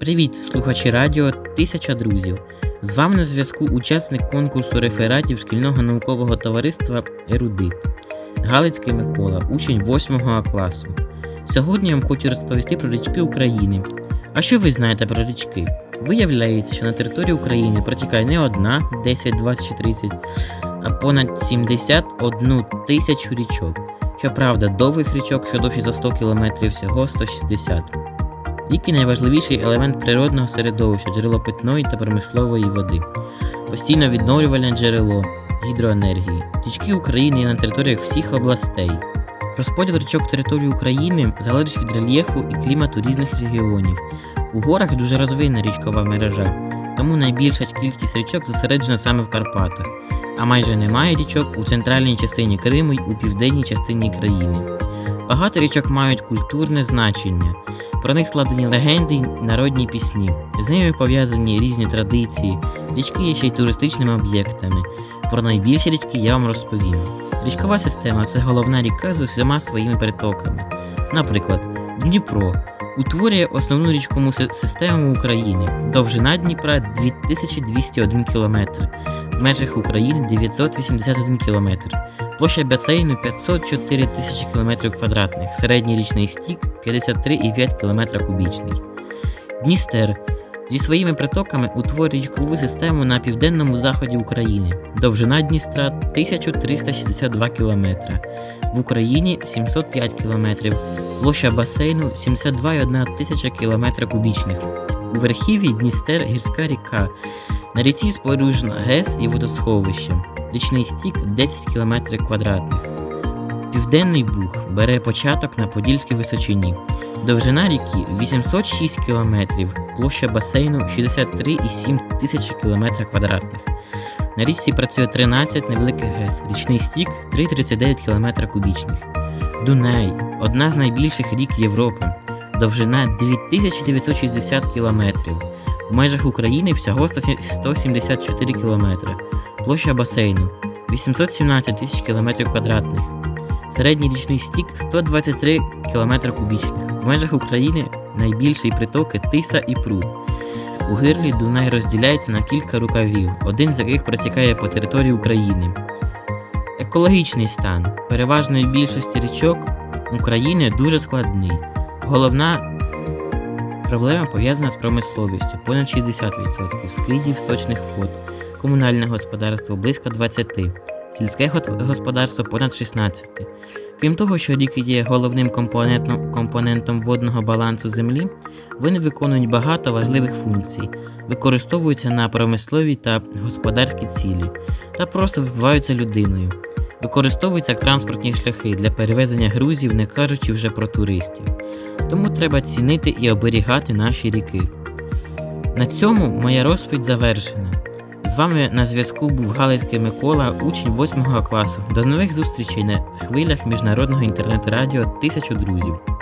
Привіт, слухачі радіо Тисяча друзів. З вами на зв'язку учасник конкурсу рефератів шкільного наукового товариства Ерудит Галицький Микола, учень 8 класу. Сьогодні я вам хочу розповісти про річки України. А що ви знаєте про річки? Виявляється, що на території України протікає не одна, 10, 20 чи 30, а понад 71 тисячу річок. Щоправда, довгих річок, що довші за 100 км, всього 160. Ріки найважливіший елемент природного середовища, джерело питної та промислової води, постійно відновлювальне джерело гідроенергії. Річки України є на територіях всіх областей. Розподіл річок території України залежить від рельєфу і клімату різних регіонів. У горах дуже розвинена річкова мережа, тому найбільша кількість річок зосереджена саме в Карпатах, а майже немає річок у центральній частині Криму й у південній частині країни. Багато річок мають культурне значення. Про них складені легенди й народні пісні. З ними пов'язані різні традиції. Річки є ще й туристичними об'єктами. Про найбільші річки я вам розповім. Річкова система це головна ріка з усіма своїми притоками. Наприклад, Дніпро утворює основну річкову систему України. Довжина Дніпра 2201 км, в межах України 981 км. Площа басейну 504 тисячі км квадратних, середній річний стік 53,5 км кубічний. Дністер зі своїми притоками утворює річкову систему на південному заході України. Довжина Дністра 1362 км, в Україні 705 км, площа басейну 72,1 тисяча км кубічних. У верхів'ї Дністер гірська ріка. На ріці споруджено ГЕС і водосховище. Річний стік 10 км квадратних. Південний Буг бере початок на Подільській височині. Довжина ріки 806 км, площа басейну 63,7 тисячі км квадратних. На річці працює 13 невеликих ГЕС, річний стік 3,39 км кубічних. Дунай одна з найбільших рік Європи. Довжина 2960 км. В межах України всього 174 км. Площа басейну 817 тисяч км квадратних. Середній річний стік 123 км кубічних. В межах України найбільші притоки Тиса і Прут. У гирлі Дунай розділяється на кілька рукавів, один з яких протікає по території України. Екологічний стан переважної більшості річок України дуже складний. Головна проблема пов'язана з промисловістю понад 60%, скидів сточних вод, комунальне господарство близько 20%, сільське господарство понад 16%. Крім того, що ріки є головним компонентом, водного балансу землі, вони виконують багато важливих функцій, використовуються на промислові та господарські цілі та просто вибиваються людиною. Використовуються як транспортні шляхи для перевезення грузів, не кажучи вже про туристів. Тому треба цінити і оберігати наші ріки. На цьому моя розповідь завершена. З вами на зв'язку був Галицький Микола, учень 8 класу. До нових зустрічей на хвилях міжнародного інтернет-радіо Тисячу друзів.